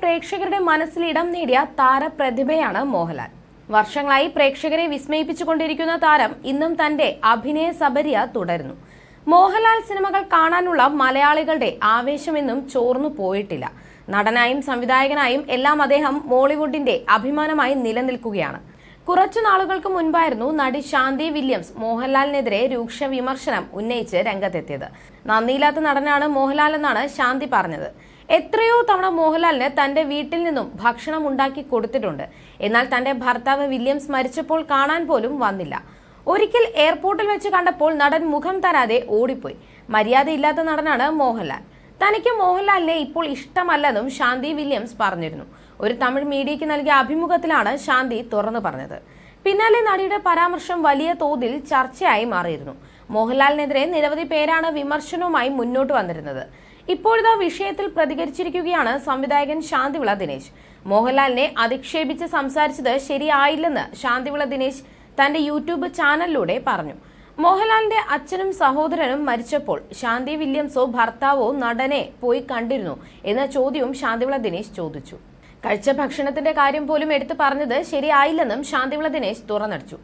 പ്രേക്ഷകരുടെ മനസ്സിൽ ഇടം നേടിയ താരപ്രതിഭയാണ് മോഹൻലാൽ. വർഷങ്ങളായി പ്രേക്ഷകരെ വിസ്മയിപ്പിച്ചുകൊണ്ടിരിക്കുന്ന താരം ഇന്നും തന്റെ അഭിനയ സബരിയ തുടരുന്നു. മോഹൻലാൽ സിനിമകൾ കാണാനുള്ള മലയാളികളുടെ ആവേശമെന്നും ചോർന്നു പോയിട്ടില്ല. നടനായും സംവിധായകനായും എല്ലാം അദ്ദേഹം മോളിവുഡിന്റെ അഭിമാനമായി നിലനിൽക്കുകയാണ്. കുറച്ചു നാളുകൾക്ക് മുൻപായിരുന്നു നടി ശാന്തി വില്യംസ് മോഹൻലാലിനെതിരെ രൂക്ഷ വിമർശനം ഉന്നയിച്ച് രംഗത്തെത്തിയത്. നന്ദിയില്ലാത്ത നടനാണ് മോഹൻലാൽ എന്നാണ് ശാന്തി പറഞ്ഞത്. എത്രയോ തവണ മോഹൻലാലിന് തന്റെ വീട്ടിൽ നിന്നും ഭക്ഷണം ഉണ്ടാക്കി കൊടുത്തിട്ടുണ്ട്. എന്നാൽ തന്റെ ഭർത്താവ് വില്യംസ് മരിച്ചപ്പോൾ കാണാൻ പോലും വന്നില്ല. ഒരിക്കൽ എയർപോർട്ടിൽ വെച്ച് കണ്ടപ്പോൾ നടൻ മുഖം തരാതെ ഓടിപ്പോയി. മര്യാദയില്ലാത്ത നടനാണ് മോഹൻലാൽ. തനിക്ക് മോഹൻലാലിനെ ഇപ്പോൾ ഇഷ്ടമല്ലെന്നും ശാന്തി വില്യംസ് പറഞ്ഞിരുന്നു. ഒരു തമിഴ് മീഡിയയ്ക്ക് നൽകിയ അഭിമുഖത്തിലാണ് ശാന്തി തുറന്നു പറഞ്ഞത്. പിന്നാലെ നടിയുടെ പരാമർശം വലിയ തോതിൽ ചർച്ചയായി മാറിയിരുന്നു. മോഹൻലാലിനെതിരെ നിരവധി പേരാണ് വിമർശനവുമായി മുന്നോട്ട് വന്നിരുന്നത്. ഇപ്പോഴത്തെ വിഷയത്തിൽ പ്രതികരിച്ചിരിക്കുകയാണ് സംവിധായകൻ ശാന്തിവിള ദിനേശ്. മോഹൻലാലിനെ അധിക്ഷേപിച്ച് സംസാരിച്ചത് ശരിയായില്ലെന്ന് ശാന്തിവിള ദിനേശ് തന്റെ യൂട്യൂബ് ചാനലിലൂടെ പറഞ്ഞു. മോഹൻലാലിന്റെ അച്ഛനും സഹോദരനും മരിച്ചപ്പോൾ ശാന്തി വില്യംസോ ഭർത്താവോ നടനെ പോയി കണ്ടിരുന്നു എന്ന ചോദ്യവും ശാന്തിവിള ദിനേശ് ചോദിച്ചു. കഴിച്ച ഭക്ഷണത്തിന്റെ കാര്യം പോലും എടുത്തു പറഞ്ഞത് ശരിയായില്ലെന്നും ശാന്തിവിള ദിനേശ് തുറന്നടിച്ചു.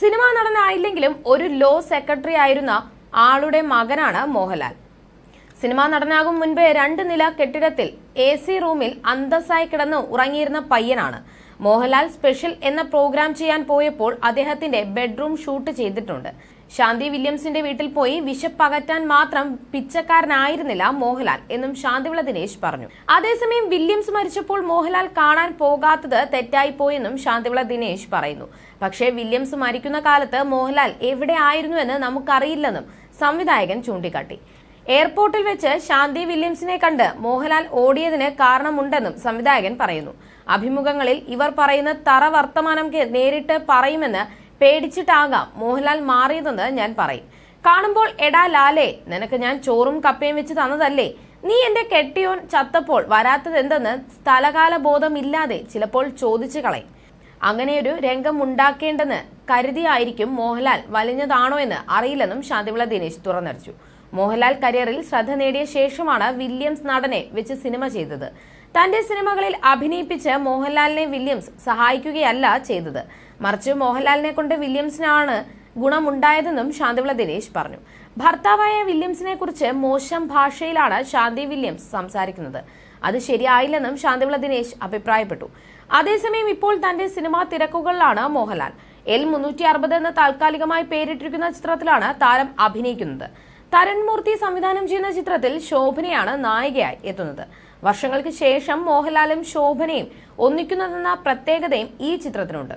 സിനിമാ നടനായില്ലെങ്കിലും ഒരു ലോ സെക്രട്ടറി ആയിരുന്ന ആളുടെ മകനാണ് മോഹൻലാൽ. സിനിമാ നടനാകും മുൻപേ രണ്ട് നില കെട്ടിടത്തിൽ എ സി റൂമിൽ അന്തസ്സായി കിടന്ന് ഉറങ്ങിയിരുന്ന പയ്യനാണ്. മോഹൻലാൽ സ്പെഷ്യൽ എന്ന പ്രോഗ്രാം ചെയ്യാൻ പോയപ്പോൾ അദ്ദേഹത്തിന്റെ ബെഡ്റൂം ഷൂട്ട് ചെയ്തിട്ടുണ്ട്. ശാന്തി വില്യംസിന്റെ വീട്ടിൽ പോയി വിശപ്പകറ്റാൻ മാത്രം പിച്ചക്കാരനായിരുന്നില്ല മോഹൻലാൽ എന്നും ശാന്തിവിള ദിനേശ് പറഞ്ഞു. അതേസമയം വില്യംസ് മരിച്ചപ്പോൾ മോഹൻലാൽ കാണാൻ പോകാത്തത് തെറ്റായി പോയെന്നും ശാന്തിവിള ദിനേശ് പറയുന്നു. പക്ഷേ വില്യംസ് മരിക്കുന്ന കാലത്ത് മോഹൻലാൽ എവിടെ ആയിരുന്നുവെന്ന് നമുക്കറിയില്ലെന്നും സംവിധായകൻ ചൂണ്ടിക്കാട്ടി. എയർപോർട്ടിൽ വെച്ച് ശാന്തി വില്യംസിനെ കണ്ട് മോഹൻലാൽ ഓടിയതിന് കാരണമുണ്ടെന്നും സംവിധായകൻ പറയുന്നു. അഭിമുഖങ്ങളിൽ ഇവർ പറയുന്ന തറ വർത്തമാനം നേരിട്ട് പറയുമെന്ന് പേടിച്ചിട്ടാകാം മോഹൻലാൽ മാറിയതെന്ന് ഞാൻ പറയും. കാണുമ്പോൾ എടാ ലാലേ നിനക്ക് ഞാൻ ചോറും കപ്പയും വെച്ച് തന്നതല്ലേ? നീ എന്റെ കെട്ടിയോൻ ചത്തപ്പോൾ വരാത്തതെന്തെന്ന് സ്ഥലകാല ബോധമില്ലാതെ ചിലപ്പോൾ ചോദിച്ചു കളയും. അങ്ങനെയൊരു രംഗം ഉണ്ടാക്കേണ്ടെന്ന് കരുതിയായിരിക്കും മോഹൻലാൽ വലിഞ്ഞതാണോ എന്ന് അറിയില്ലെന്നും ശാന്തിവിള ദിനേശ് തുറന്നടിച്ചു. മോഹൻലാൽ കരിയറിൽ ശ്രദ്ധ നേടിയ ശേഷമാണ് വില്യംസ് നടനെ വെച്ച് സിനിമ ചെയ്തത്. തന്റെ സിനിമകളിൽ അഭിനയിപ്പിച്ച് മോഹൻലാലിനെ വില്യംസ് സഹായിക്കുകയല്ല ചെയ്തത്. മറിച്ച് മോഹൻലാലിനെ കൊണ്ട് വില്യംസിനാണ് ഗുണമുണ്ടായതെന്നും ശാന്തിവിള ദിനേശ് പറഞ്ഞു. ഭർത്താവായ വില്യംസിനെ കുറിച്ച് മോശം ഭാഷയിലാണ് ശാന്തി വില്യംസ് സംസാരിക്കുന്നത്. അത് ശരിയായില്ലെന്നും ശാന്തിവിള ദിനേശ് അഭിപ്രായപ്പെട്ടു. അതേസമയം ഇപ്പോൾ തന്റെ സിനിമാ തിരക്കുകളിലാണ് മോഹൻലാൽ. എൽ മുന്നൂറ്റി അറുപത് എന്ന താൽക്കാലികമായി പേരിട്ടിരിക്കുന്ന ചിത്രത്തിലാണ് താരം അഭിനയിക്കുന്നത്. തരൺമൂർത്തി സംവിധാനം ചെയ്യുന്ന ചിത്രത്തിൽ ശോഭനയാണ് നായികയായി എത്തുന്നത്. വർഷങ്ങൾക്ക് ശേഷം മോഹൻലാലും ശോഭനയും ഒന്നിക്കുന്നതെന്ന പ്രത്യേകതയും ഈ ചിത്രത്തിനുണ്ട്.